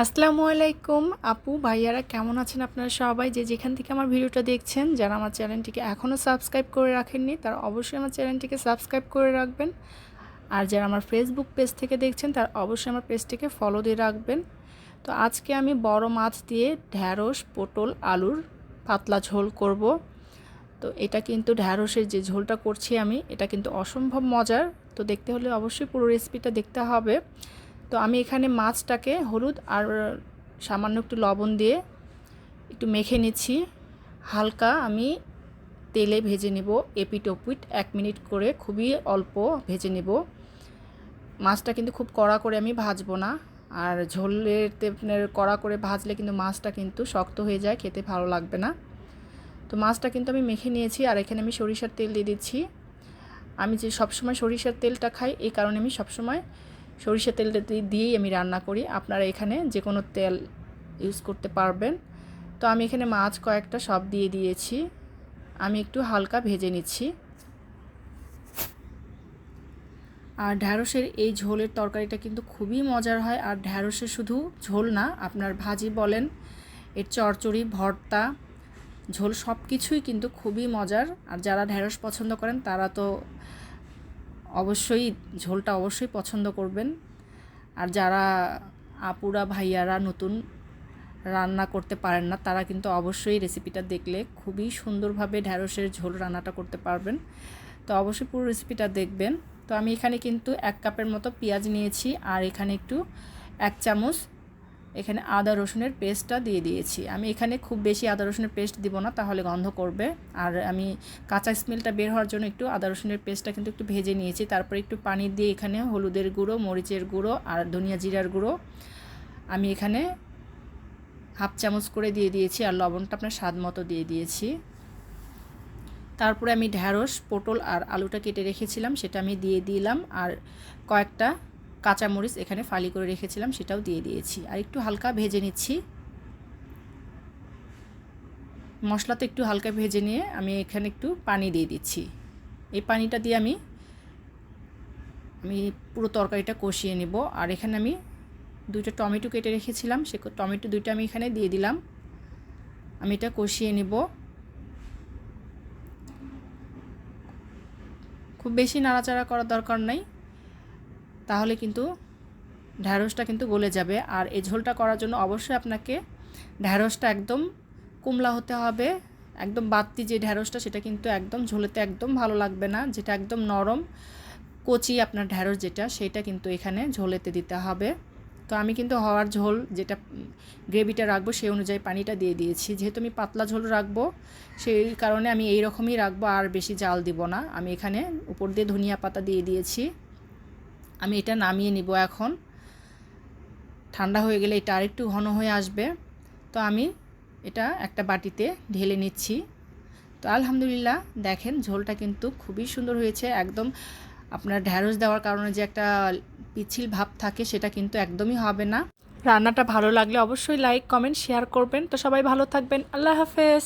আসসালামু আলাইকুম। আপু, ভাইয়ারা কেমন আছেন আপনারা সবাই? যে যেখান থেকে আমার ভিডিওটা দেখছেন, যারা আমার চ্যানেলটিকে এখনও সাবস্ক্রাইব করে রাখেননি, তারা অবশ্যই আমার চ্যানেলটিকে সাবস্ক্রাইব করে রাখবেন। আর যারা আমার ফেসবুক পেজ থেকে দেখছেন, তার অবশ্যই আমার পেজটিকে ফলো দিয়ে রাখবেন। তো আজকে আমি বড় মাছ দিয়ে ঢ্যাঁড়স, পটল, আলুর পাতলা ঝোল করব। তো এটা কিন্তু ঢ্যাঁড়সের যে ঝোলটা করছি আমি, এটা কিন্তু অসম্ভব মজার। তো দেখতে হলে অবশ্যই পুরো রেসিপিটা দেখতে হবে। তো আমি এখানে মাছটাকে হলুদ আর সামান্য একটু লবণ দিয়ে একটু মেখে নিচ্ছি। হালকা আমি তেলে ভেজে নেব এপিট ওপিট, এক মিনিট করে খুবই অল্প ভেজে নেব। মাছটা কিন্তু খুব কড়া করে আমি ভাজবো না, আর ঝোলের কড়া করে ভাজলে কিন্তু মাছটা কিন্তু শক্ত হয়ে যায়, খেতে ভালো লাগবে না। তো মাছটা কিন্তু আমি মেখে নিয়েছি, আর এখানে আমি সরিষার তেল দিয়ে দিচ্ছি। আমি যে সবসময় সরিষার তেলটা খাই, এই কারণে আমি সবসময় সরিষার তেলটা দিয়েই আমি রান্না করি। আপনারা এখানে যে কোনো তেল ইউজ করতে পারবেন। তো আমি এখানে মাছ কয়েকটা সব দিয়ে দিয়েছি। আমি একটু হালকা ভেজে নিচ্ছি। আর ঢ্যাঁড়সের এই ঝোলের তরকারিটা কিন্তু খুবই মজার হয়। আর ঢ্যাঁড়সের শুধু ঝোল না, আপনার ভাজি বলেন, এর চচ্চড়ি ভর্তা, ঝোল সব কিছুই কিন্তু খুবই মজার। আর যারা ঢ্যাঁড়স পছন্দ করেন, তারা তো অবশ্যই ঝোলটা অবশ্যই পছন্দ করবেন। আর যারা আপুরা ভাইয়ারা নতুন রান্না করতে পারেন না, তারা কিন্তু অবশ্যই রেসিপিটা দেখলে খুবই সুন্দরভাবে ঢ্যাঁড়সের ঝোল রান্নাটা করতে পারবেন। তো অবশ্যই পুরো রেসিপিটা দেখবেন। তো আমি এখানে কিন্তু এক কাপের মতো পেঁয়াজ নিয়েছি, আর এখানে একটু এক চামচ এখানে আদা রসুনের পেস্টটা দিয়ে দিয়েছি। আমি এখানে খুব বেশি আদা রসুনের পেস্ট দিব না, তাহলে গন্ধ করবে। আর আমি কাঁচা স্মেলটা বের হওয়ার জন্য একটু আদা রসুনের পেস্টটা কিন্তু একটু ভেজে নিয়েছি। তারপর একটু পানি দিয়ে এখানে হলুদের গুঁড়ো, মরিচের গুঁড়ো আর ধনিয়া জিরার গুঁড়ো আমি এখানে হাফ চামচ করে দিয়ে দিয়েছি আর লবণটা আপনার স্বাদ মতো দিয়ে দিয়েছি। তারপরে আমি ঢ্যাঁড়স, পটল আর আলুটা কেটে রেখেছিলাম, সেটা আমি দিয়ে দিলাম। আর কয়েকটা কাঁচামরিচ এখানে ফালি করে রেখেছিলাম, সেটাও দিয়ে দিয়েছি। আর একটু হালকা ভেজে নিচ্ছি। মশলা তো একটু হালকা ভেজে নিয়ে আমি এখানে একটু পানি দিয়ে দিচ্ছি। এই পানিটা দিয়ে আমি আমি পুরো তরকারিটা কষিয়ে নেব। আর এখানে আমি দুইটা টমেটো কেটে রেখেছিলাম, সে টমেটো দুইটা আমি এখানে দিয়ে দিলাম। আমি এটা কষিয়ে নেব। খুব বেশি নাড়াচাড়া করার দরকার নাই। তাহলে কিন্তু ঢ্যাঁড়সটা কিন্তু গলে যাবে। আর এই ঝোলটা করার জন্য অবশ্যই আপনাকে ঢ্যাঁড়সটা একদম কুমলা হতে হবে। একদম বাত্তি যে ঢ্যাঁড়সটা, সেটা কিন্তু একদম ঝোলেতে একদম ভালো লাগবে না। যেটা একদম নরম কচি আপনার ঢ্যাঁড়স যেটা, সেটা কিন্তু এখানে ঝোলেতে দিতে হবে। তো আমি কিন্তু হওয়ার ঝোল যেটা গ্রেভিটা রাখব, সেই অনুযায়ী পানিটা দিয়ে দিয়েছি। যেহেতু আমি পাতলা ঝোল রাখব, সেই কারণে আমি এই রকমই রাখব, আর বেশি জাল দিব না। আমি এখানে উপর দিয়ে ধনিয়া পাতা দিয়ে দিয়েছি। আমি এটা নামিয়ে নিব এখন। ঠান্ডা হয়ে গেলে এটা আরেকটু ঘন হয়ে আসবে। তো আমি এটা একটা বাটিতে ঢেলে নিচ্ছি। তো আলহামদুলিল্লাহ, দেখেন ঝোলটা কিন্তু খুবই সুন্দর হয়েছে। একদম আপনার ঢ্যাঁড়স দেওয়ার কারণে যে একটা পিছিল ভাব থাকে সেটা কিন্তু একদমই হবে না। রান্নাটা ভালো লাগলে অবশ্যই লাইক, কমেন্ট, শেয়ার করবেন। তো সবাই ভালো থাকবেন। আল্লাহ হাফেজ।